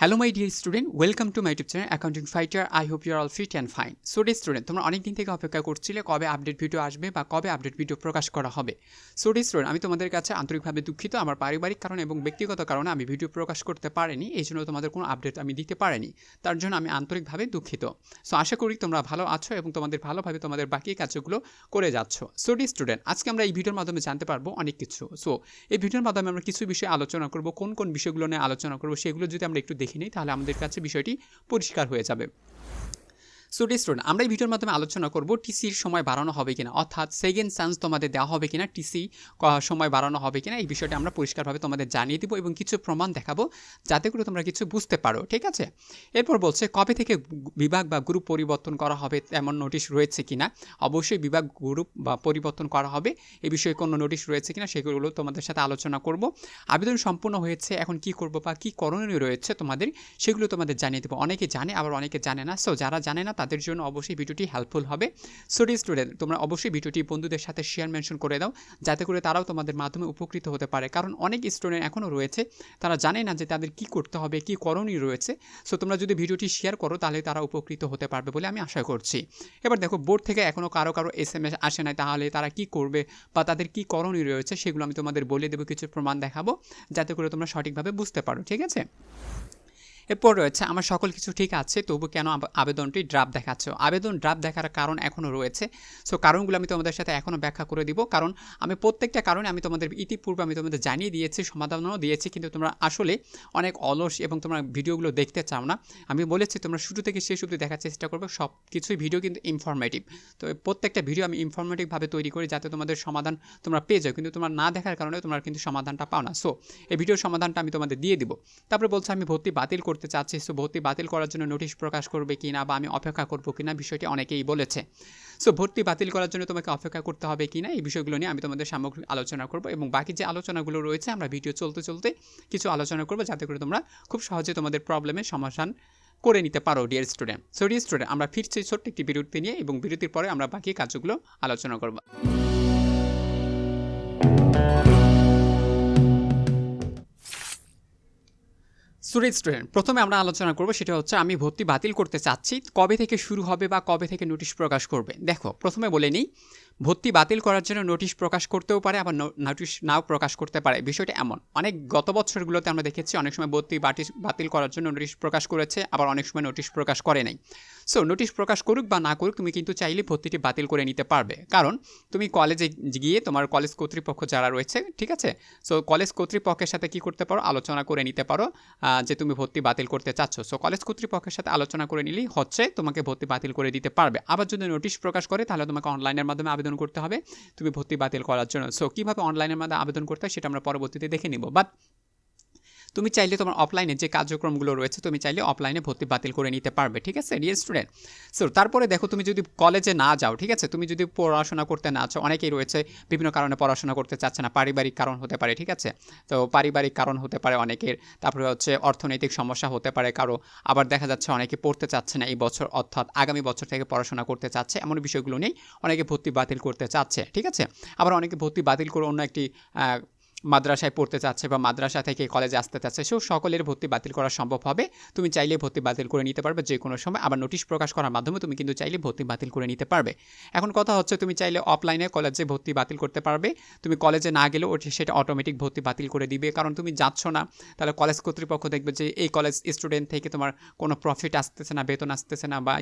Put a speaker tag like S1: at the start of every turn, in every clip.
S1: Hello my dear student welcome to my YouTube channel accounting fighter I hope your all fit and fine so dear student তোমরা অনেক দিন থেকে অপেক্ষা করছিলে কবে আপডেট ভিডিও আসবে বা কবে আপডেট ভিডিও প্রকাশ করা হবে। সো ডে স্টুডেন্ট আমি তোমাদের কাছে আন্তরিকভাবে দুঃখিত আমার পারিবারিক কারণ এবং ব্যক্তিগত কারণে আমি ভিডিও প্রকাশ করতে পারিনি এই জন্য তোমাদের কোনো আপডেট আমি দিতে পারিনি। তার জন্য আমি আন্তরিকভাবে দুঃখিত। সো আশা করি তোমরা ভালো আছো এবং তোমাদের ভালোভাবে তোমাদের বাকি কাজগুলো করে যাচ্ছ। সো ডে স্টুডেন্ট আজকে আমরা এই ভিডিওর মাধ্যমে জানতে পারব অনেক কিছু। সো এই ভিডিওর মাধ্যমে আমরা কিছু বিষয়ে আলোচনা করব, কোন কোন বিষয়গুলো নিয়ে আলোচনা করব, সেগুলো যদি আমরা একটু দেখে নিই তাহলে আমাদের কাছে বিষয়টি পরিষ্কার হয়ে যাবে। সো স্টুডেন্ট, আমরা এই ভিডিওর মাধ্যমে আলোচনা করব টিসির সময় বাড়ানো হবে কিনা, অর্থাৎ সেকেন্ড চান্স তোমাদের দেওয়া হবে কিনা, টিসি সময় বাড়ানো হবে কিনা, এই বিষয়টা আমরা পরিষ্কারভাবে তোমাদের জানিয়ে দিব এবং কিছু প্রমাণ দেখাবো যাতে করে তোমরা কিছু বুঝতে পারো, ঠিক আছে? এরপর বলছে, কবে থেকে বিভাগ বা গ্রুপ পরিবর্তন করা হবে, এমন নোটিশ রয়েছে কিনা? অবশ্যই বিভাগ গ্রুপ বা পরিবর্তন করা হবে এই বিষয়ে কোনো নোটিশ রয়েছে কিনা সেগুলো তোমাদের সাথে আলোচনা করব। আবেদন সম্পূর্ণ হয়েছে, এখন কি করব বা কী করণীয় রয়েছে তোমাদের, সেগুলো তোমাদের জানিয়ে দেবো। অনেকে জানে, আবার অনেকে জানে না সো যারা জানে না তাদের জন্য অবশ্যই ভিডিওটি হেল্পফুল হবে। সোডি স্টুডেন্ট তোমরা অবশ্যই ভিডিওটি বন্ধুদের সাথে শেয়ার মেনশন করে দাও, যাতে করে তারাও তোমাদের মাধ্যমে উপকৃত হতে পারে। কারণ অনেক স্টুডেন্ট এখনও রয়েছে, তারা জানে না যে তাদের কি করতে হবে, কি করণীয় রয়েছে। সো তোমরা যদি ভিডিওটি শেয়ার করো, তাহলে তারা উপকৃত হতে পারবে বলে আমি আশা করছি। এবার দেখো বোর্ড থেকে এখনও কারও কারও এস এম এস আসে নাই, তাহলে তারা কি করবে বা তাদের কি করণীয় রয়েছে, সেগুলো আমি তোমাদের বলে দেবো, কিছু প্রমাণ দেখাবো, যাতে করে তোমরা সঠিকভাবে বুঝতে পারো, ঠিক আছে? এরপর রয়েছে, আমার সকল কিছু ঠিক আছে, তবু কেন আবেদনটি ড্রাফট দেখাচ্ছ? আবেদন ড্রাফট দেখার কারণ এখনও রয়েছে। সো, কারণগুলো আমি তোমাদের সাথে এখনও ব্যাখ্যা করে দিব। কারণ আমি প্রত্যেকটা কারণে আমি তোমাদের ইতিপূর্বে আমি তোমাদের জানিয়ে দিয়েছি, সমাধানও দিয়েছি, কিন্তু তোমরা আসলে অনেক অলস এবং তোমরা ভিডিওগুলো দেখতে চাও না। আমি বলেছি, তোমরা শুরু থেকে শেষ অবধি দেখার চেষ্টা করবে সব কিছুই ভিডিও কিন্তু ইনফরমেটিভ তো প্রত্যেকটা ভিডিও আমি ইনফরমেটিভভাবে তৈরি করি যাতে তোমাদের সমাধান তোমরা পেয়ে যাও, কিন্তু তোমরা না দেখার কারণে তোমরা কিন্তু সমাধানটা পাও না। সো, এই ভিডিওর সমাধানটা আমি তোমাদের দিয়ে দিব। তারপরে বলছে, আমি ভর্তি বাতিল করতে করতে চাচ্ছি, সো ভর্তি বাতিল করার জন্য নোটিশ প্রকাশ করবে কি না বা আমি অপেক্ষা করব কি না বিষয়টি অনেকেই বলেছে। সো ভর্তি বাতিল করার জন্য তোমাকে অপেক্ষা করতে হবে কি না এই বিষয়গুলো নিয়ে আমি তোমাদের সামগ্রিক আলোচনা করব এবং বাকি যে আলোচনাগুলো রয়েছে, আমরা ভিডিও চলতে চলতে কিছু আলোচনা করব যাতে করে তোমরা খুব সহজে তোমাদের প্রবলেমের সমাধান করে নিতে পারো dear student so dear student আমরা ফিরছি ছোট্ট একটি বিরতি নিয়ে এবং বিরতির পরে আমরা বাকি কাজগুলো আলোচনা করব। স্টুডেন্ট স্টুডেন্ট প্রথমে আমরা আলোচনা করব সেটা হচ্ছে, আমি ভর্তি বাতিল করতে চাচ্ছি, কবে থেকে শুরু হবে বা কবে থেকে নোটিশ প্রকাশ করবে? দেখো, প্রথমে বলে নিই ভর্তি বাতিল করার জন্য নোটিশ প্রকাশ করতেও পারে, আবার নোটিশ নাও প্রকাশ করতে পারে। বিষয়টা এমন, অনেক গত বছরগুলোতে আমরা দেখেছি অনেক সময় ভর্তি বাতিল করার জন্য নোটিশ প্রকাশ করেছে, আবার অনেক সময় নোটিশ প্রকাশ করে নাই। সো নোটিশ প্রকাশ করুক বা না করুক, তুমি কিন্তু চাইলে ভর্তিটি বাতিল করে নিতে পারবে। কারণ তুমি কলেজে গিয়ে তোমার কলেজ কর্তৃপক্ষ যারা রয়েছে, ঠিক আছে? সো কলেজ কর্তৃপক্ষের সাথে কি করতে পারো? আলোচনা করে নিতে পারো যে তুমি ভর্তি বাতিল করতে চাচ্ছ। সো কলেজ কর্তৃপক্ষের সাথে আলোচনা করে নিলেই হচ্ছে, তোমাকে ভর্তি বাতিল করে দিতে পারবে। আবার যদি নোটিশ প্রকাশ করে, তাহলে তোমাকে অনলাইনের মাধ্যমে আবেদন করতে হবে। তুমি ভর্তি বাতিল করার জন্য। সো কীভাবে অনলাইনের মাধ্যমে আবেদন করতে হয় সেটা আমরা পরবর্তীতে দেখে নিব। বাট তুমি চাইলে তোমার অফলাইনে যে কার্যক্রমগুলো রয়েছে, তুমি চাইলে অফলাইনে ভর্তি বাতিল করে নিতে পারবে, ঠিক আছে ডিয়ার স্টুডেন্ট সো তারপরে দেখো, তুমি যদি কলেজে না যাও, ঠিক আছে, তুমি যদি পড়াশোনা করতে না চাও, অনেকেই রয়েছে, বিভিন্ন কারণে পড়াশোনা করতে চাচ্ছে না, পারিবারিক কারণ হতে পারে, ঠিক আছে? তো পারিবারিক কারণ হতে পারে অনেকের, তারপরে হচ্ছে অর্থনৈতিক সমস্যা হতে পারে কারও, আবার দেখা যাচ্ছে অনেকে পড়তে চাচ্ছে না এই বছর, অর্থাৎ আগামী বছর থেকে পড়াশোনা করতে চাচ্ছে, এমন বিষয়গুলো নেই অনেকে ভর্তি বাতিল করতে চাচ্ছে, ঠিক আছে? আবার অনেকে ভর্তি বাতিল করে অন্য একটি মাদ্রাসায় পড়তে চাচ্ছে বা মাদ্রাসা থেকে কলেজে আসতে চাচ্ছে, সেও সকলের ভর্তি বাতিল করা সম্ভব হবে। তুমি চাইলে ভর্তি বাতিল করে নিতে পারবে যে কোনো সময়। আবার নোটিশ প্রকাশ করার মাধ্যমে তুমি কিন্তু চাইলে ভর্তি বাতিল করে নিতে পারবে। এখন কথা হচ্ছে, তুমি চাইলে অফলাইনে কলেজে ভর্তি বাতিল করতে পারবে। তুমি কলেজে না গেলেও সেটা অটোমেটিক ভর্তি বাতিল করে দিবে। কারণ তুমি যাচ্ছ না, তাহলে কলেজ কর্তৃপক্ষ দেখবে যে এই কলেজ স্টুডেন্ট থেকে তোমার কোনো প্রফিট আসতেছে না, বেতন আসতেছে না বা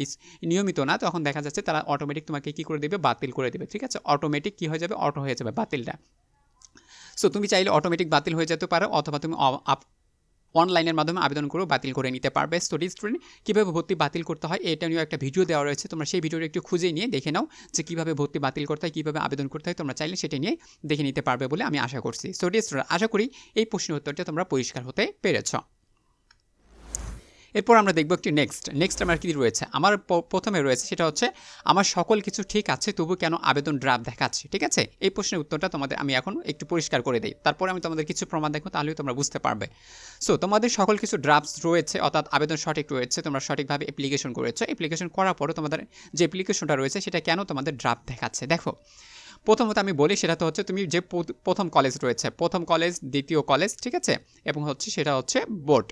S1: নিয়মিত না। তখন দেখা যাচ্ছে তারা অটোমেটিক তোমাকে কী করে দেবে? বাতিল করে দেবে। ঠিক আছে? অটোমেটিক কী হয়ে যাবে? অটো হয়ে যাবে বাতিলটা। সো তুমি চাইলে অটোমেটিক বাতিল হয়ে যেতে পারো, অথবা তুমি অনলাইনের মাধ্যমে আবেদন করেও বাতিল করে নিতে পারবে। স্টোরি স্টুডেন্ট কীভাবে ভর্তি বাতিল করতে হয়, এটা নিয়েও একটা ভিডিও দেওয়া রয়েছে। তোমরা সেই ভিডিওটা একটু খুঁজে নিয়ে দেখে নাও যে কীভাবে ভর্তি বাতিল করতে হয়, কীভাবে আবেদন করতে হয়। তোমরা চাইলে সেটা নিয়ে দেখে নিতে পারবে বলে আমি আশা করছি। স্টোরি স্টুডেন্ট আশা করি এই প্রশ্নের উত্তরটা তোমরা পরিষ্কার হতে পেরেছ। এরপর আমরা দেখব একটি নেক্সট নেক্সট আমার কী রয়েছে? আমার প্রথমে রয়েছে সেটা হচ্ছে, আমার সকল কিছু ঠিক আছে, তবু কেন আবেদন ড্রাফট দেখাচ্ছে, ঠিক আছে? এই প্রশ্নের উত্তরটা তোমাদের আমি এখন একটু পরিষ্কার করে দিই। তারপর আমি তোমাদের কিছু প্রমাণ দেখো তাহলেও তোমরা বুঝতে পারবে। সো তোমাদের সকল কিছু ড্রাফটস রয়েছে, অর্থাৎ আবেদন সঠিক রয়েছে, তোমরা সঠিকভাবে অ্যাপ্লিকেশন করেছ। অ্যাপ্লিকেশন করার পরে তোমাদের যে অ্যাপ্লিকেশনটা রয়েছে, সেটা কেন তোমাদের ড্রাফট দেখাচ্ছে? দেখো, প্রথমত আমি বলি সেটা তো হচ্ছে, তুমি যে প্রথম কলেজ রয়েছে, প্রথম কলেজ দ্বিতীয় কলেজ ঠিক আছে? এবং হচ্ছে সেটা হচ্ছে বোর্ড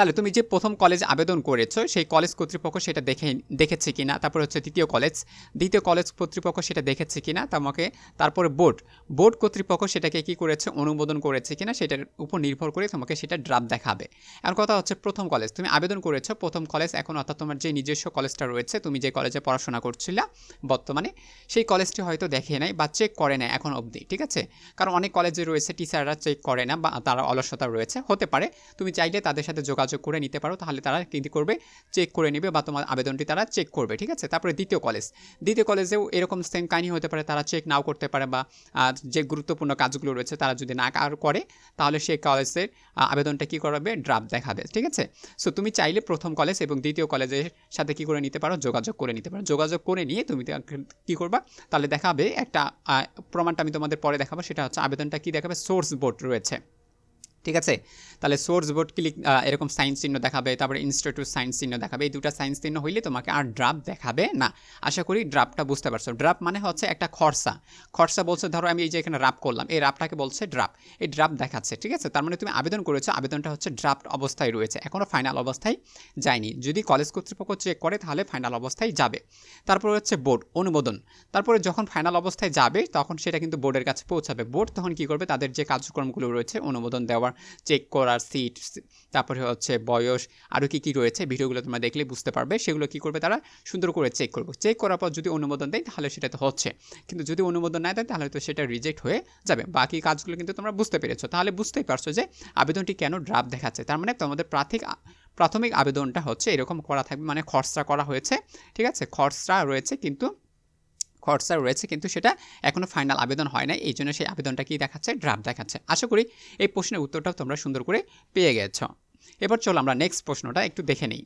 S1: তাহলে তুমি যে প্রথম কলেজ আবেদন করেছ, সেই কলেজ কর্তৃপক্ষ সেটা দেখে, দেখেছে কিনা? তারপর হচ্ছে দ্বিতীয় কলেজ দ্বিতীয় কলেজ কর্তৃপক্ষ সেটা দেখেছে কিনা? তোমাকে তারপরে বোর্ড বোর্ড কর্তৃপক্ষ সেটাকে কি করেছে? অনুমোদন করেছে কিনা? সেটার উপর নির্ভর করে তোমাকে সেটা ড্রাফট দেখাবে। আর কথা হচ্ছে প্রথম কলেজ তুমি আবেদন করেছ, প্রথম কলেজ এখন অর্থাৎ তোমার যে নিজস্ব কলেজটা রয়েছে, তুমি যে কলেজে পড়াশোনা করছিলা বর্তমানে, সেই কলেজটি হয়তো দেখে নাই বা চেক করে নেয় এখন অবধি, ঠিক আছে? কারণ অনেক কলেজে রয়েছে টিচাররা চেক করে না বা তারা অলসতা রয়েছে। হতে পারে, তুমি চাইলে তাদের সাথে যোগাযোগ করে নিতে পারো, তাহলে তারা কিন্তু করবে? চেক করে নেবে বা তোমার আবেদনটি তারা চেক করবে, ঠিক আছে? তারপরে দ্বিতীয় কলেজ দ্বিতীয় কলেজেও এরকম সেম কাহিনী হতে পারে, তারা চেক নাও করতে পারে বা যে গুরুত্বপূর্ণ কাজগুলো রয়েছে তারা যদি না আর করে, তাহলে সেই কলেজের আবেদনটা কী করবে? ড্রাফট দেখাবে, ঠিক আছে? সো তুমি চাইলে প্রথম কলেজ এবং দ্বিতীয় কলেজের সাথে কী করে নিতে পারো? যোগাযোগ করে নিতে পারো। যোগাযোগ করে নিয়ে তুমি কী করবা? তাহলে দেখাবে একটা প্রমাণটা আমি তোমাদের পরে দেখাবো, সেটা হচ্ছে আবেদনটা কী দেখাবে? সোর্স বোর্ড রয়েছে। ঠিক আছে? তাহলে সোর্স বোর্ড ক্লিক এরকম সাইন্স চিহ্ন দেখাবে, তারপরে ইনস্টিটিউট সাইন্স চিহ্ন দেখাবে, এই দুটা সাইন্স চিহ্ন হইলে তোমাকে আর ড্রাফট দেখাবে না। আশা করি ড্রাফটটা বুঝতে পারছ। ড্রাফট মানে হচ্ছে একটা খরসা খরসা বলছে, ধরো আমি এই যে এখানে রাপ করলাম, এই রাপটাকে বলছে ড্রাফট এই ড্রাফট দেখাচ্ছে, ঠিক আছে? তার মানে তুমি আবেদন করেছ, আবেদনটা হচ্ছে ড্রাফট অবস্থায় রয়েছে। এখনও ফাইনাল অবস্থায় যায়নি। যদি কলেজ কর্তৃপক্ষ চেক করে, তাহলে ফাইনাল অবস্থায় যাবে। তারপরে হচ্ছে বোর্ড অনুমোদন। তারপরে যখন ফাইনাল অবস্থায় যাবে, তখন সেটা কিন্তু বোর্ডের কাছে পৌঁছাবে। বোর্ড তখন কী করবে? তাদের যে কার্যক্রমগুলো রয়েছে, অনুমোদন দেওয়ার চেক করার সিট তারপরে হচ্ছে বয়স আরও কী কী রয়েছে, ভিডিওগুলো তোমরা দেখলে বুঝতে পারবে। সেগুলো কী করবে তারা? সুন্দর করে চেক করবে। চেক করার পর যদি অনুমোদন দেয়, তাহলে সেটা তো হচ্ছে। কিন্তু যদি অনুমোদন না দেয়, তাহলে তো সেটা রিজেক্ট হয়ে যাবে। বাকি কাজগুলো কিন্তু তোমরা বুঝতে পেরেছ। তাহলে বুঝতেই পারছ যে আবেদনটি কেন ড্রাফট দেখাচ্ছে। তার মানে তোমাদের প্রাথমিক প্রাথমিক আবেদনটা হচ্ছে এরকম করা থাকবে মানে খরচা করা হয়েছে। ঠিক আছে? খরচা রয়েছে কিন্তু খরচা রয়েছে, কিন্তু সেটা এখনও ফাইনাল আবেদন হয় না এই জন্য সেই আবেদনটা কি দেখাচ্ছে ড্রাফট দেখাচ্ছে। আশা করি এই প্রশ্নের উত্তরটাও তোমরা সুন্দর করে পেয়ে গেছো। এবার চলো আমরা নেক্সট প্রশ্নটা একটু দেখে নিই।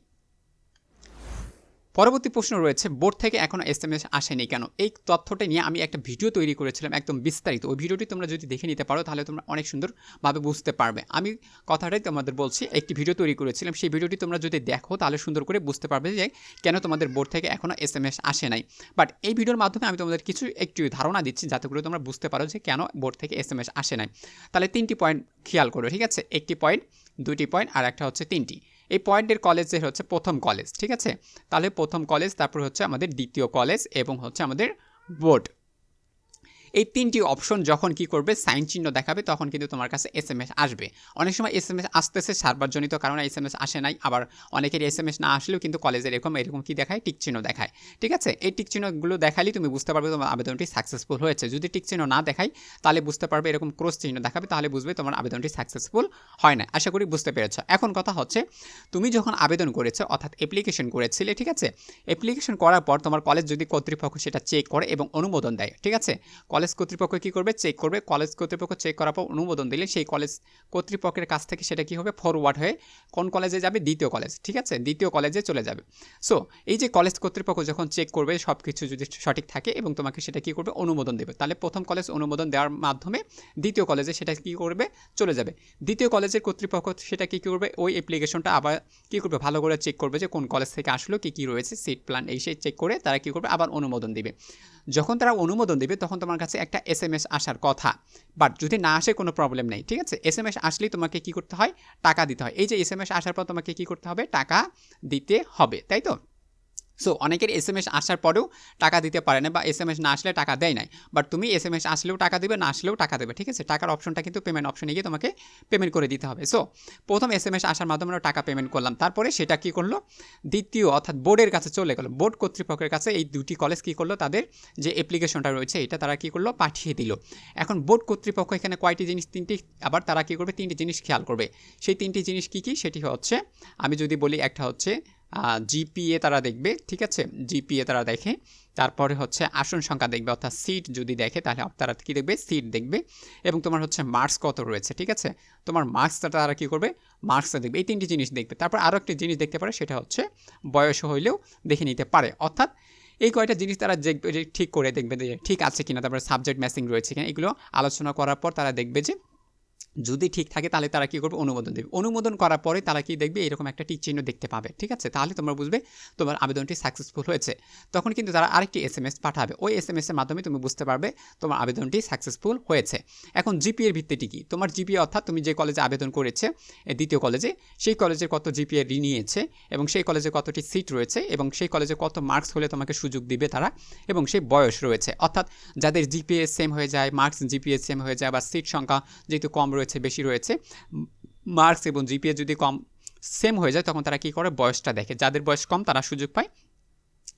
S1: পরবর্তী প্রশ্ন রয়েছে, বোর্ড থেকে এখনও এস এম এস আসেনি কেন? এই তথ্যটা নিয়ে আমি একটা ভিডিও তৈরি করেছিলাম একদম বিস্তারিত। ওই ভিডিওটি তোমরা যদি দেখে নিতে পারো, তাহলে তোমরা অনেক সুন্দরভাবে বুঝতে পারবে। আমি কথাটাই তোমাদের বলছি, একটি ভিডিও তৈরি করেছিলাম, সেই ভিডিওটি তোমরা যদি দেখো, তাহলে সুন্দর করে বুঝতে পারবে যে কেন তোমাদের বোর্ড থেকে এখনও এস এম এস আসে নাই। বাট এই ভিডিওর মাধ্যমে আমি তোমাদের কিছু একটু ধারণা দিচ্ছি, যাতে করে তোমরা বুঝতে পারো যে কেন বোর্ড থেকে এস এম এস আসে নাই। তাহলে তিনটি পয়েন্ট খেয়াল করো, ঠিক আছে? একটি পয়েন্ট দুটি পয়েন্ট, আর একটা হচ্ছে তিনটি। এই পয়েন্টের কলেজের হচ্ছে প্রথম কলেজ, ঠিক আছে? তাহলে প্রথম কলেজ, তারপর হচ্ছে আমাদের দ্বিতীয় কলেজ এবং হচ্ছে আমাদের বোর্ড। এই তিনটি অপশন যখন কি করবে সাইন চিহ্ন দেখাবে, তখন কিন্তু তোমার কাছে এস এম এস আসবে। অনেক সময় এস এম এস আসতেছে সার্ভারজনিত কারণে এস এম এস আসে নাই, আবার অনেকের এস এম এস না আসলেও কিন্তু কলেজের এরকম এরকম কি দেখায়? টিক চিহ্ন দেখায়। ঠিক আছে? এই টিক চিহ্নগুলো দেখালেই তুমি বুঝতে পারবে তোমার আবেদনটি সাকসেসফুল হয়েছে। যদি টিক চিহ্ন না দেখায়, তাহলে বুঝতে পারবে এরকম ক্রস চিহ্ন দেখাবে, তাহলে বুঝবে তোমার আবেদনটি সাকসেসফুল হয় না আশা করি বুঝতে পেরেছ। এখন কথা হচ্ছে, তুমি যখন আবেদন করেছ, অর্থাৎ অ্যাপ্লিকেশন করেছিলে, ঠিক আছে? অ্যাপ্লিকেশন করার পর তোমার কলেজ যদি কর্তৃপক্ষ সেটা চেক করে এবং অনুমোদন দেয়, ঠিক আছে? কলেজ কর্তৃপক্ষ কী করবে? চেক করবে। কলেজ কর্তৃপক্ষ চেক করার পর অনুমোদন দিলে সেই কলেজ কর্তৃপক্ষের কাছ থেকে সেটা কী হবে? ফরওয়ার্ড হয়ে কোন কলেজে যাবে? দ্বিতীয় কলেজ, ঠিক আছে? দ্বিতীয় কলেজে চলে যাবে। সো এই যে কলেজ কর্তৃপক্ষ যখন চেক করবে সব কিছু যদি সঠিক থাকে এবং তোমাকে সেটা কী করবে? অনুমোদন দেবে। তাহলে প্রথম কলেজ অনুমোদন দেওয়ার মাধ্যমে দ্বিতীয় কলেজে সেটা কী করবে? চলে যাবে। দ্বিতীয় কলেজের কর্তৃপক্ষ সেটা কী করবে? ওই অ্যাপ্লিকেশনটা আবার কী করবে? ভালো করে চেক করবে যে কোন কলেজ থেকে আসলো, কী কী রয়েছে সিট প্ল্যান এই সেই চেক করে তারা কী করবে? আবার অনুমোদন দিবে। যখন তারা অনুমোদন দেবে, তখন তোমার কাছে একটা এস এম এস আসার কথা। বাট যদি না আসে, কোনো প্রবলেম নেই, ঠিক আছে? এস এম এস আসলেই তোমাকে কী করতে হয়? টাকা দিতে হয়। এই যে এস এম এস আসার পর তোমাকে কী করতে হবে? টাকা দিতে হবে, তাই তো? সো অনেকের এস এম এস আসার পরেও টাকা দিতে পারে না বা এস এম এস না আসলে টাকা দেয় নাই। বাট তুমি এস এম এস আসলেও টাকা দেবে, না আসলেও টাকা দেবে, ঠিক আছে? টাকার অপশনটা কিন্তু পেমেন্ট অপশনে গিয়ে তোমাকে পেমেন্ট করে দিতে হবে। সো প্রথম এস এম এস আসার মাধ্যমে আমরা টাকা পেমেন্ট করলাম। তারপরে সেটা কী করল? দ্বিতীয় অর্থাৎ বোর্ডের কাছে চলে গেলো। বোর্ড কর্তৃপক্ষের কাছে এই দুটি কলেজ কী করল? তাদের যে অ্যাপ্লিকেশনটা রয়েছে, এটা তারা কী করল? পাঠিয়ে দিল। এখন বোর্ড কর্তৃপক্ষ এখানে কয়টি জিনিস, তিনটি, আবার তারা কী করবে? তিনটি জিনিস খেয়াল করবে। সেই তিনটি জিনিস কী কী? সেটি হচ্ছে, আমি যদি বলি, একটা হচ্ছে জিপিএ তারা দেখবে, ঠিক আছে? জিপিএ তারা দেখে। তারপরে হচ্ছে আসন সংখ্যা দেখবে, অর্থাৎ সিট যদি দেখে, তাহলে তারা কী দেখবে? সিট দেখবে। এবং তোমার হচ্ছে মার্কস কত রয়েছে, ঠিক আছে? তোমার মার্কসটা তারা কী করবে? মার্কসটা দেখবে। এই তিনটি জিনিস দেখবে। তারপর আরও একটি জিনিস দেখতে পারে, সেটা হচ্ছে বয়স হইলেও দেখে নিতে পারে। অর্থাৎ এই কয়টা জিনিস তারা দেখবে ঠিক করে দেখবে যে ঠিক আছে কিনা, তারপরে সাবজেক্ট ম্যাচিং রয়েছে কিনা, এগুলো আলোচনা করার পর তারা দেখবে যে যদি ঠিক থাকে, তাহলে তারা কী করবে? অনুমোদন দেবে। অনুমোদন করার পরে তারা কি দেখবে? এরকম একটা টিক চিহ্ন দেখতে পাবে। ঠিক আছে? তাহলে তোমরা বুঝবে তোমার আবেদনটি সাকসেসফুল হয়েছে। তখন কিন্তু তারা আরেকটি এস এম এস পাঠাবে। ওই এস এম এসের মাধ্যমে তুমি বুঝতে পারবে তোমার আবেদনটি সাকসেসফুল হয়েছে। এখন জিপিএর ভিত্তিটি কি? তোমার জিপিএ অর্থাৎ তুমি যে কলেজে আবেদন করেছে দ্বিতীয় কলেজে সেই কলেজের কত জিপিএ নিয়েছে এবং সেই কলেজে কতটি সিট রয়েছে এবং সেই কলেজে কত মার্কস হলে তোমাকে সুযোগ দিবে তারা এবং সেই বয়স রয়েছে। অর্থাৎ যাদের জিপিএ সেম হয়ে যায় মার্কস জিপিএ সেম হয়ে যায় বা সিট সংখ্যা যেহেতু কম রয়েছে বেশি রয়েছে মার্কস এবং জিপিএ যদি কম সেম হয়ে যায়, তখন তারা কি করে? বয়সটা দেখে। যাদের বয়স কম, তারা সুযোগ পায়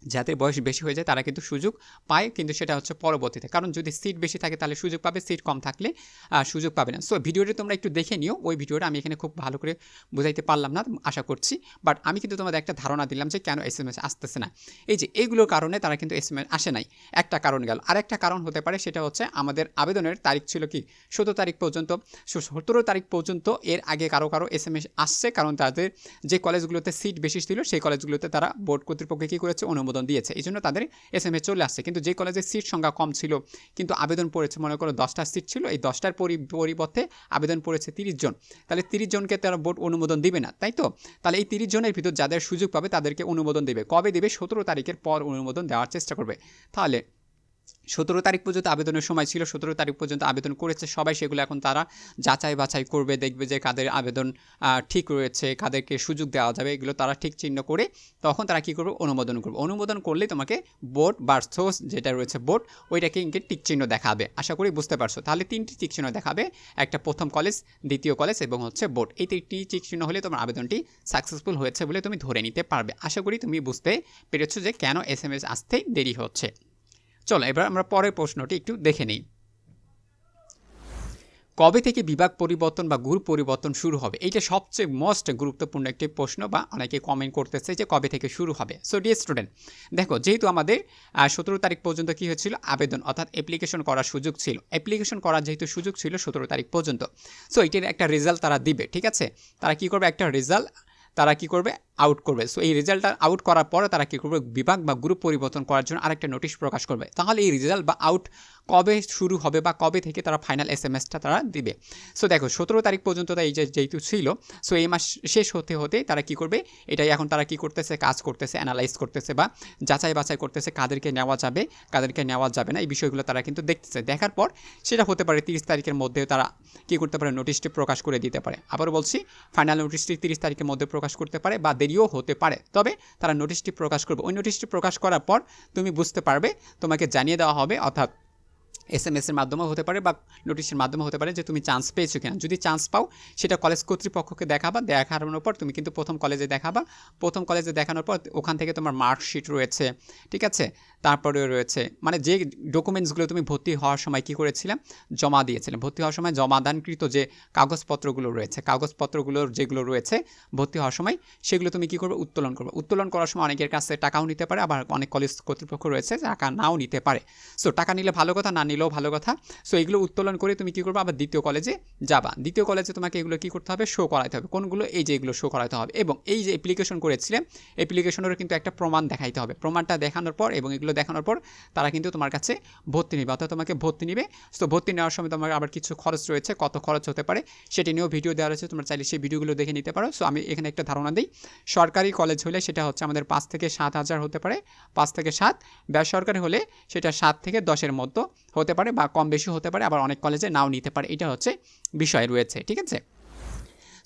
S1: যাদের বয়স বেশি হয়ে যায়, তারা কিন্তু সুযোগ পায়, কিন্তু সেটা হচ্ছে পরবর্তীতে। কারণ যদি সিট বেশি থাকে, তাহলে সুযোগ পাবে সিট কম থাকলে সুযোগ পাবে না। সো ভিডিওটি তোমরা একটু দেখে নিও। ওই ভিডিওটা আমি এখানে খুব ভালো করে বোঝাইতে পারলাম না, আশা করছি। বাট আমি কিন্তু তোমাদের একটা ধারণা দিলাম যে কেন এস এম এস আসতেছে না। এই যে, এইগুলোর কারণে তারা কিন্তু এস এম এস আসে নাই। একটা কারণ গেল। আরেকটা কারণ হতে পারে, সেটা হচ্ছে আমাদের আবেদনের তারিখ ছিল কি? সতেরো তারিখ পর্যন্ত। সতেরো তারিখ পর্যন্ত এর আগে কারও কারও এস এম এস আসছে, কারণ তাদের যে কলেজগুলোতে সিট বেশি ছিল, সেই কলেজগুলোতে তারা বোর্ড কর্তৃপক্ষ কী করেছে? অনুমোদন দিয়েছে। এই জন্য তাদের এস এম এ চলে আসছে। কিন্তু যে কলেজে সিট সংখ্যা কম ছিল, কিন্তু আবেদন পড়েছে, মনে করো দশটা সিট ছিল, এই দশটার পরি- পরিবর্তে আবেদন পড়েছে তিরিশ জন। তাহলে তিরিশ জনকে তারা বোর্ড অনুমোদন দিবে না, তাই তো? তাহলে এই তিরিশ জনের ভিতর যাদের সুযোগ পাবে, তাদেরকে অনুমোদন দেবে। কবে দেবে? সতেরো তারিখের পর অনুমোদন দেওয়ার চেষ্টা করবে। তাহলে সতেরো তারিখ পর্যন্ত আবেদনের সময় ছিল, সতেরো তারিখ পর্যন্ত আবেদন করেছে সবাই, সেগুলো এখন তারা যাচাই বাছাই করবে, দেখবে যে কাদের আবেদন ঠিক রয়েছে, কাদেরকে সুযোগ দেওয়া যাবে, এগুলো তারা ঠিক চিহ্ন করে তখন তারা কী করবে? অনুমোদন করবে। অনুমোদন করলে তোমাকে বোর্ড বা যেটা রয়েছে বোর্ড, ওইটাকে ইঙ্কে টিক চিহ্ন দেখাবে। আশা করি বুঝতে পারছ। তাহলে তিনটি টিক চিহ্ন দেখাবে, একটা প্রথম কলেজ দ্বিতীয় কলেজ এবং হচ্ছে বোর্ড। এই তিনটি টিক চিহ্ন হলে তোমার আবেদনটি সাকসেসফুল হয়েছে বলে তুমি ধরে নিতে পারবে। আশা করি তুমি বুঝতে পেরেছ যে কেন এস এম এস আসতেই দেরি হচ্ছে। চলো, এবার আমরা পরের প্রশ্নটি একটু দেখে নিই। কবে থেকে বিভাগ পরিবর্তন বা গ্রুপ পরিবর্তন শুরু হবে? এইটা সবচেয়ে মোস্ট গুরুত্বপূর্ণ একটি প্রশ্ন বা অনেকে কমেন্ট করতেছে যে কবে থেকে শুরু হবে। সো ডিয়ার স্টুডেন্ট দেখো, যেহেতু আমাদের সতেরো তারিখ পর্যন্ত কী হয়েছিল? আবেদন, অর্থাৎ অ্যাপ্লিকেশন করার সুযোগ ছিল। অ্যাপ্লিকেশন করার যেহেতু সুযোগ ছিল সতেরো তারিখ পর্যন্ত। সো এটির একটা রেজাল্ট তারা দিবে, ঠিক আছে? তারা কী করবে? একটা রেজাল্ট তারা কি করবে? আউট করবে। সো এই রেজাল্টটা আউট করার পরে তারা কি করবে? বিভাগ বা গ্রুপ পরিবর্তন করার জন্য আরেকটা নোটিশ প্রকাশ করবে। তাহলে এই রেজাল্ট বা আউট কবে শুরু হবে বা কবে থেকে তারা ফাইনাল এস এম এসটা তারা দিবে? সো দেখো, সতেরো তারিখ পর্যন্ত তা এই যে যেহেতু ছিল সো এই মাস শেষ হতে হতে তারা কি করবে? এটাই এখন তারা কি করতেছে? কাজ করতেছে অ্যানালাইজ করতেছে বা যাচাই বাছাই করতেছে কাদেরকে নেওয়া যাবে, কাদেরকে নেওয়া যাবে না। এই বিষয়গুলো তারা কিন্তু দেখতেছে। দেখার পর সেটা হতে পারে তিরিশ তারিখের মধ্যে তারা কী করতে পারে? নোটিশটি প্রকাশ করে দিতে পারে। আবার বলছি ফাইনাল নোটিশটি তিরিশ তারিখের মধ্যে প্রকাশ করতে পারে বা দেরিও হতে পারে। তবে তারা নোটিশটি প্রকাশ করবে। ওই নোটিশটি প্রকাশ করার পর তুমি বুঝতে পারবে, তোমাকে জানিয়ে দেওয়া হবে, অর্থাৎ এস এম এসের মাধ্যমেও হতে পারে বা নোটিশের মাধ্যমে হতে পারে যে তুমি চান্স পেয়েছ কিনা। যদি চান্স পাও, সেটা কলেজ কর্তৃপক্ষকে দেখাবা, দেখানোর পর তুমি কিন্তু প্রথম কলেজে দেখাবা। প্রথম কলেজে দেখানোর পর ওখান থেকে তোমার মার্কশিট রয়েছে, ঠিক আছে? তারপরে রয়েছে। মানে যে ডকুমেন্টসগুলো তুমি ভর্তি হওয়ার সময় কী করেছিলে? জমা দিয়েছিলাম ভর্তি হওয়ার সময় জমাদানকৃত যে কাগজপত্রগুলো রয়েছে, কাগজপত্রগুলোর যেগুলো রয়েছে ভর্তি হওয়ার সময়, সেগুলো তুমি কী করবে? উত্তোলন করবে। উত্তোলন করার সময় অনেকের কাছে টাকাও নিতে পারে, আবার অনেক কলেজ কর্তৃপক্ষ রয়েছে, টাকা নাও নিতে পারে। সো টাকা নিলে ভালো কথা, না নিলেও ভালো কথা। সো এগুলো উত্তোলন করে তুমি কী করবে? আবার দ্বিতীয় কলেজে যাবা। দ্বিতীয় কলেজে তোমাকে এগুলো কী করতে হবে? শো করাতে হবে। কোনগুলো? এই যে এগুলো শো করাতে হবে। এবং এই যে অ্যাপ্লিকেশন করেছিলে অ্যাপ্লিকেশনেরও কিন্তু একটা প্রমাণ দেখাইতে হবে। প্রমাণটা দেখানোর পর এবং এগুলো দেখানোর পর তারা কিন্তু তোমার কাছে ভর্তি নেবে, অর্থাৎ তোমাকে ভর্তি নেবে। সো ভর্তি নেওয়ার সময় তোমার আবার কিছু খরচ রয়েছে, কত খরচ হতে পারে সেটি নিয়েও ভিডিও দেওয়া রয়েছে, তোমরা চাইলে সেই ভিডিওগুলো দেখে নিতে পারো। সো আমি এখানে একটা ধারণা দিই, সরকারি কলেজ হলে সেটা হচ্ছে আমাদের পাঁচ থেকে সাত হাজার হতে পারে, পাঁচ থেকে সাত। বেসরকারি হলে সেটা সাত থেকে দশের মধ্যে হতে পারে বা কম বেশি হতে পারে, আবার অনেক কলেজে নাও নিতে পারে। এটা হচ্ছে বিষয় রয়েছে, ঠিক আছে?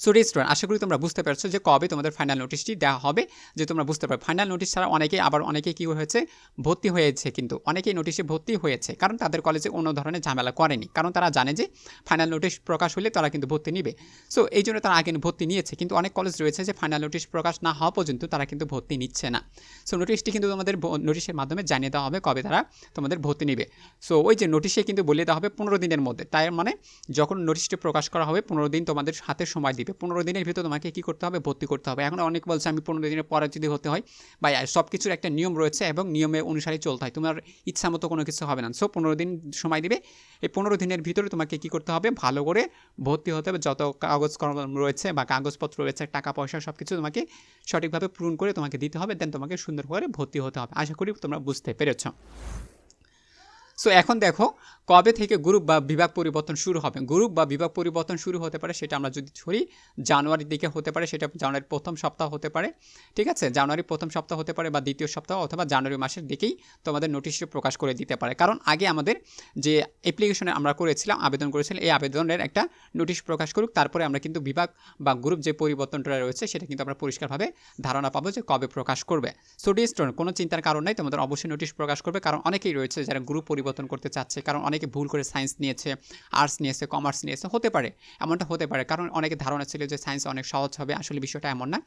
S1: সো রেস্টুরেন্ট আশা করি তোমরা বুঝতে পারছ যে কবে তোমাদের ফাইনাল নোটিশটি দেওয়া হবে। যে তোমরা বুঝতে পারো ফাইনাল নোটিশ ছাড়া অনেকেই আবার অনেকে কী হয়েছে, ভর্তি হয়েছে কিন্তু। অনেকেই নোটিশে ভর্তি হয়েছে, কারণ তাদের কলেজে অন্য ধরনের ঝামেলা করেনি। কারণ তারা জানে যে ফাইনাল নোটিশ প্রকাশ হলে তারা কিন্তু ভর্তি নিবে। সো এই জন্য তারা আগে ভর্তি নিয়েছে, কিন্তু অনেক কলেজ রয়েছে যে ফাইনাল নোটিশ প্রকাশ না হওয়া পর্যন্ত তারা কিন্তু ভর্তি নিচ্ছে না। সো নোটিশটি কিন্তু তোমাদের নোটিশের মাধ্যমে জানিয়ে দেওয়া হবে কবে তারা তোমাদের ভর্তি নিবে। সো ওই যে নোটিশে কিন্তু বলে দেওয়া হবে পনেরো দিনের মধ্যে। তাই মানে যখন নোটিশটি প্রকাশ করা হবে, পনেরো দিন তোমাদের হাতে সময় দিবে। পনেরো দিনের ভিতরে তোমাকে কী করতে হবে? ভর্তি করতে হবে। এখন অনেক বলছে, আমি পনেরো দিনের পরে যদি হতে হয় বা সব কিছুর একটা নিয়ম রয়েছে এবং নিয়মে অনুসারে চলতে হয়। তোমার ইচ্ছা মতো কোনো কিছু হবে না। সো পনেরো দিন সময় দিবে। এই পনেরো দিনের ভিতরে তোমাকে কী করতে হবে? ভালো করে ভর্তি হতে হবে। যত কাগজ কলম রয়েছে বা কাগজপত্র রয়েছে, টাকা, পয়সা সব কিছু তোমাকে সঠিকভাবে পূরণ করে তোমাকে দিতে হবে। দেন তোমাকে সুন্দর করে ভর্তি হতে হবে। আশা করি তোমরা বুঝতে পেরেছ। সো এখন দেখো, কবে থেকে গ্রুপ বা বিভাগ পরিবর্তন শুরু হবে? গ্রুপ বা বিভাগ পরিবর্তন শুরু হতে পারে সেটা আমরা যদি ধরি, জানুয়ারির দিকে হতে পারে সেটা জানুয়ারির প্রথম সপ্তাহ হতে পারে, ঠিক আছে? জানুয়ারির প্রথম সপ্তাহ হতে পারে বা দ্বিতীয় সপ্তাহ অথবা জানুয়ারি মাসের দিকেই তোমাদের নোটিশটি প্রকাশ করে দিতে পারে। কারণ আগে আমাদের যে অ্যাপ্লিকেশনে আমরা করেছিলাম, আবেদন করেছিলাম এই আবেদনের একটা নোটিশ প্রকাশ করুক, তারপরে আমরা কিন্তু বিভাগ বা গ্রুপ যে পরিবর্তনটা রয়েছে সেটা কিন্তু আমরা পরিষ্কারভাবে ধারণা পাবো যে কবে প্রকাশ করবে। সো ডি স্টুডেন্ট কোনো চিন্তার কারণ নাই, তোমাদের অবশ্যই নোটিশ প্রকাশ করবে, কারণ অনেকেই রয়েছে যারা গ্রুপ পরিবর্তন করতে চাচ্ছে, কারণ অনেকে ভুল করে সায়েন্স নিয়েছে আর্টস নিয়েছে কমার্স নিয়েছে, হতে পারে, এমনটা হতে পারে, কারণ অনেকে ধারণা ছিল যে সায়েন্স অনেক সহজ হবে, আসলে বিষয়টা এমন না।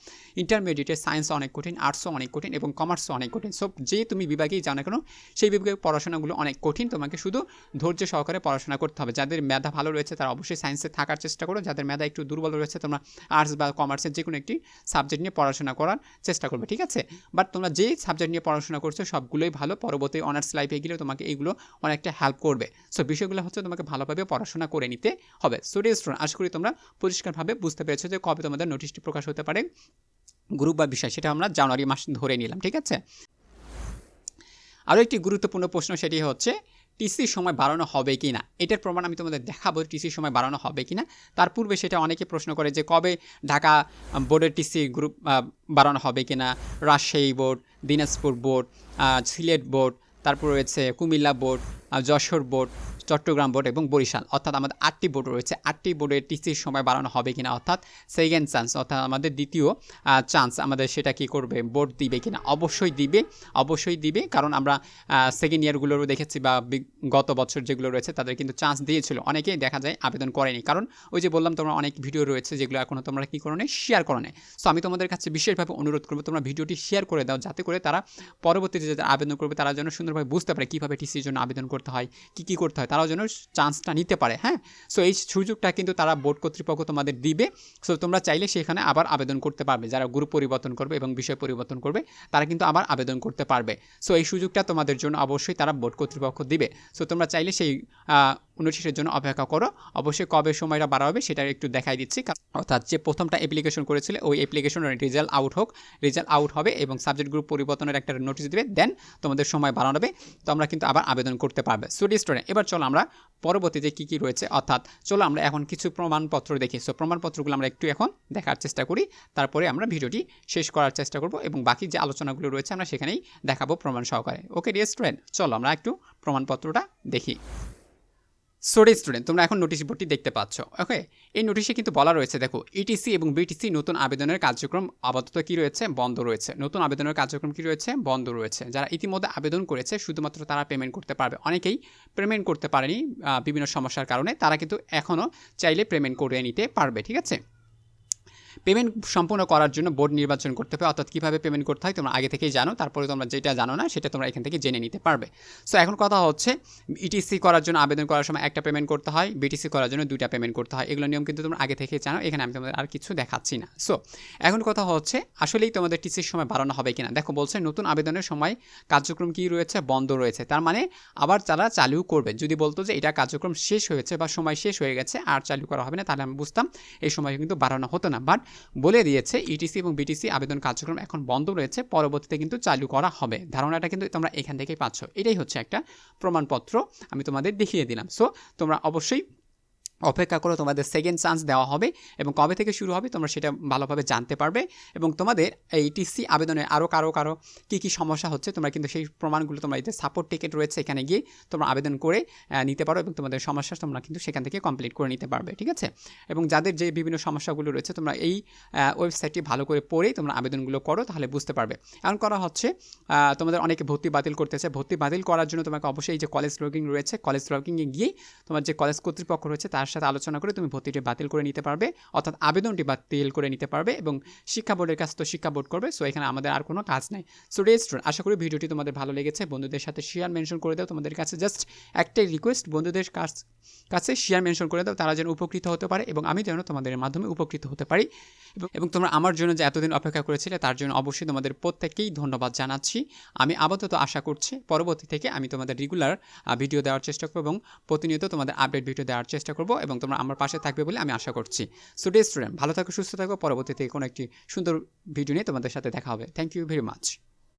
S1: ইন্টারমিডিয়েটে সায়েন্স অনেক কঠিন আর্টসও অনেক কঠিন এবং কমার্সও অনেক কঠিন। সো যে তুমি বিভাগেই যাও না কেন, সেই বিভাগের পড়াশোনাগুলো অনেক কঠিন, তোমাকে শুধু ধৈর্য সহকারে পড়াশোনা করতে হবে। যাদের মেধা ভালো রয়েছে, তারা অবশ্যই সায়েন্সে থাকার চেষ্টা করো, যাদের মেধা একটু দুর্বল রয়েছে, তোমরা আর্টস বা কমার্সের যে কোনো একটি সাবজেক্ট নিয়ে পড়াশোনা করার চেষ্টা করবে, ঠিক আছে? বাট তোমরা যে সাবজেক্ট নিয়ে পড়াশোনা করছ, সবগুলোই ভালো, পরবর্তী অনার্স লাইফে গেলে তোমাকে এইগুলো অনেকটা হেল্প করবে। সো বিষয়গুলো হচ্ছে তোমাকে ভালোভাবে পড়াশোনা করে নিতে হবে। সো স্টুডেন্ট আশা করি তোমরা পরিষ্কারভাবে বুঝতে পেরেছ যে কবে তোমাদের নোটিশটি প্রকাশ হতে পারে। গ্রুপ বা বিষয়, সেটা আমরা জানুয়ারি মাস ধরে নিলাম, ঠিক আছে? আরও একটি গুরুত্বপূর্ণ প্রশ্ন সেটি হচ্ছে টিসির সময় বাড়ানো হবে কি না এটার প্রমাণ আমি তোমাদের দেখাবো টিসির সময় বাড়ানো হবে কি না তার পূর্বে সেটা অনেকে প্রশ্ন করে যে কবে ঢাকা বোর্ডের টিসি গ্রুপ বাড়ানো হবে কি না Rajshahi board, Dinajpur board Sylhet board তারপর রয়েছে Comilla board Jessore board Chittagong board এবং বরিশাল। অর্থাৎ আমাদের আটটি বোর্ড রয়েছে। আটটি বোর্ডের টিসির সময় বাড়ানো হবে কিনা? অর্থাৎ সেকেন্ড চান্স অর্থাৎ আমাদের দ্বিতীয় চান্স আমাদের সেটা কি করবে? বোর্ড দিবে কিনা? অবশ্যই দিবে অবশ্যই দিবে। কারণ আমরা সেকেন্ড ইয়ারগুলোরও দেখেছি বা গত বছর যেগুলো রয়েছে তাদের কিন্তু চান্স দিয়েছিল। অনেকেই দেখা যায় আবেদন করেনি। কারণ ওই যে বললাম, তোমরা অনেক ভিডিও রয়েছে যেগুলো এখনও তোমরা কী করো শেয়ার করো সো আমি তোমাদের কাছে বিশেষভাবে অনুরোধ করব, তোমরা ভিডিওটি শেয়ার করে দাও যাতে করে তারা পরবর্তীতে যাদের আবেদন করবে, তারা যেন সুন্দরভাবে বুঝতে পারে কীভাবে টিসির জন্য আবেদন করতে হয়, কী কী করতে হয়। তারাও যেন চান্সটা নিতে পারে হ্যাঁ? সো এই সুযোগটা কিন্তু তারা বোর্ড কর্তৃপক্ষ তোমাদের দিবে। সো তোমরা চাইলে সেখানে আবার আবেদন করতে পারবে। যারা গ্রুপ পরিবর্তন করবে এবং বিষয় পরিবর্তন করবে, তারা কিন্তু আবার আবেদন করতে পারবে। সো এই সুযোগটা তোমাদের জন্য অবশ্যই তারা বোর্ড কর্তৃপক্ষ দিবে। সো তোমরা চাইলে সেই নোটিশের জন্য অপেক্ষা করো। অবশ্যই কবে সময়টা বাড়া হবে সেটা একটু দেখাই দিচ্ছি। অর্থাৎ যে প্রথমটা অ্যাপ্লিকেশন করেছিল, ওই অ্যাপ্লিকেশনের রেজাল্ট আউট হোক রেজাল্ট আউট হবে এবং সাবজেক্ট গ্রুপ পরিবর্তনের একটা নোটিশ দেবে দেন তোমাদের সময় বাড়ানো হবে। তো আমরা কিন্তু আবার আবেদন করতে পারবে। স্টুডি স্টুডেন্ট এবার চলো আমরা পরবর্তীতে কী কী রয়েছে, অর্থাৎ চলো আমরা এখন কিছু প্রমাণপত্র দেখি। সো প্রমাণপত্রগুলো আমরা একটু এখন দেখার চেষ্টা করি। তারপরে আমরা ভিডিওটি শেষ করার চেষ্টা করব এবং বাকি যে আলোচনাগুলো রয়েছে, আমরা সেখানেই দেখাবো প্রমাণ সহকারে। ওকে ডিয়ার স্টুডেন্ট চলো আমরা একটু প্রমাণপত্রটা দেখি। সোডে স্টুডেন্ট তোমরা এখন নোটিশ বোর্ডটি দেখতে পাচ্ছ। ওকে এই নোটিশে কিন্তু বলা রয়েছে, দেখো ইটিসি এবং বিটিসি নতুন আবেদনের কার্যক্রম আপাতত কী রয়েছে? বন্ধ রয়েছে। নতুন আবেদনের কার্যক্রম কী রয়েছে? বন্ধ রয়েছে। যারা ইতিমধ্যে আবেদন করেছে, শুধুমাত্র তারা পেমেন্ট করতে পারবে। অনেকেই পেমেন্ট করতে পারেনি বিভিন্ন সমস্যার কারণে। তারা কিন্তু এখনও চাইলে পেমেন্ট করে নিতে পারবে, ঠিক আছে? পেমেন্ট সম্পূর্ণ করার জন্য বোর্ড নির্বাচন করতে হবে। অর্থাৎ কীভাবে পেমেন্ট করতে হয় তোমরা আগে থেকেই জানো, তারপরে তোমরা যেটা জানো না সেটা তোমরা এখান থেকে জেনে নিতে পারবে। সো এখন কথা হচ্ছে ইটিসি করার জন্য আবেদন করার সময় একটা পেমেন্ট করতে হয় বিটিসি করার জন্য দুইটা পেমেন্ট করতে হয়। এগুলো নিয়ম কিন্তু তোমরা আগে থেকেই জানো, এখানে আমি তোমাদের আর কিছু দেখাচ্ছি না। সো এখন কথা হচ্ছে, আসলেই তোমাদের টিসির সময় বাড়ানো হবে কিনা? দেখো, বলছে নতুন আবেদনের সময় কার্যক্রম কি রয়েছে? বন্ধ রয়েছে। তার মানে আবার তারা চালু করবে। যদি বলতো যে এটা কার্যক্রম শেষ হয়েছে বা সময় শেষ হয়ে গেছে, আর চালু করা হবে না, তাহলে আমি বুঝতাম এই সময় কিন্তু বাড়ানো হতো না। বাট বলে দিয়েছে ইটিসি এবং বিটিসি আবেদন কার্যক্রম এখন বন্ধ রয়েছে, পরবর্তীতে কিন্তু চালু করা হবে। ধারণাটা কিন্তু তোমরা এখান থেকেই পাচ্ছ। এটাই হচ্ছে একটা প্রমাণপত্র আমি তোমাদের দেখিয়ে দিলাম। সো তোমরা অবশ্যই অপেক্ষা করো তোমাদের সেকেন্ড চান্স দেওয়া হবে এবং কবে থেকে শুরু হবে তোমরা সেটা ভালোভাবে জানতে পারবে এবং তোমাদের এই টিসি আবেদনে আরও কারও কারও কী কী সমস্যা হচ্ছে, তোমরা কিন্তু সেই প্রমাণগুলো তোমরা এতে সাপোর্ট টিকিট রয়েছে এখানে গিয়ে তোমরা আবেদন করে নিতে পারো এবং তোমাদের সমস্যা তোমরা কিন্তু সেখান থেকে কমপ্লিট করে নিতে পারবে, ঠিক আছে? এবং যাদের যে বিভিন্ন সমস্যাগুলো রয়েছে, তোমরা এই ওয়েবসাইটটি ভালো করে পড়েই তোমরা আবেদনগুলো করো তাহলে বুঝতে পারবে। এমন করা হচ্ছে তোমাদের অনেকে ভর্তি বাতিল করতেছে, ভর্তি বাতিল করার জন্য তোমাকে অবশ্যই যে কলেজ লগিং রয়েছে কলেজ লগিংয়ে গিয়ে তোমার যে কলেজ কর্তৃপক্ষ রয়েছে তার সাথে আলোচনা করে তুমি ভর্তিটি বাতিল করে নিতে পারবে, অর্থাৎ আবেদনটি বাতিল করে নিতে পারবে এবং শিক্ষা বোর্ডের কাছে তো শিক্ষা বোর্ড করবে সো এখানে আমাদের আর কোনো কাজ নাই। সো রেস্টুরেন্ট আশা করি ভিডিওটি তোমাদের ভালো লেগেছে। বন্ধুদের সাথে শেয়ার মেনশন করে দাও। তোমাদের কাছে জাস্ট একটাই রিকোয়েস্ট বন্ধুদের কাছ কাছে শেয়ার মেনশন করে দাও। তারা যেন উপকৃত হতে পারে এবং আমি যেন তোমাদের মাধ্যমে উপকৃত হতে পারি। এবং তোমরা আমার জন্য যে এতদিন অপেক্ষা করেছিলে, তার জন্য অবশ্যই তোমাদের প্রত্যেককেই ধন্যবাদ জানাচ্ছি। আমি আপাতত আশা করছি পরবর্তী থেকে আমি তোমাদের রেগুলার ভিডিও দেওয়ার চেষ্টা করব এবং প্রতিনিয়ত তোমাদের আপডেট ভিডিও দেওয়ার চেষ্টা করব এবং তোমরা আমার পাশে থাকবে বলে আমি আশা করছি। সো ডে স্টুডেন্ট ভালো থাকো, সুস্থ থাকো। পরবর্তীতে কোনো একটি সুন্দর ভিডিও নিয়ে তোমাদের সাথে দেখা হবে। Thank you very much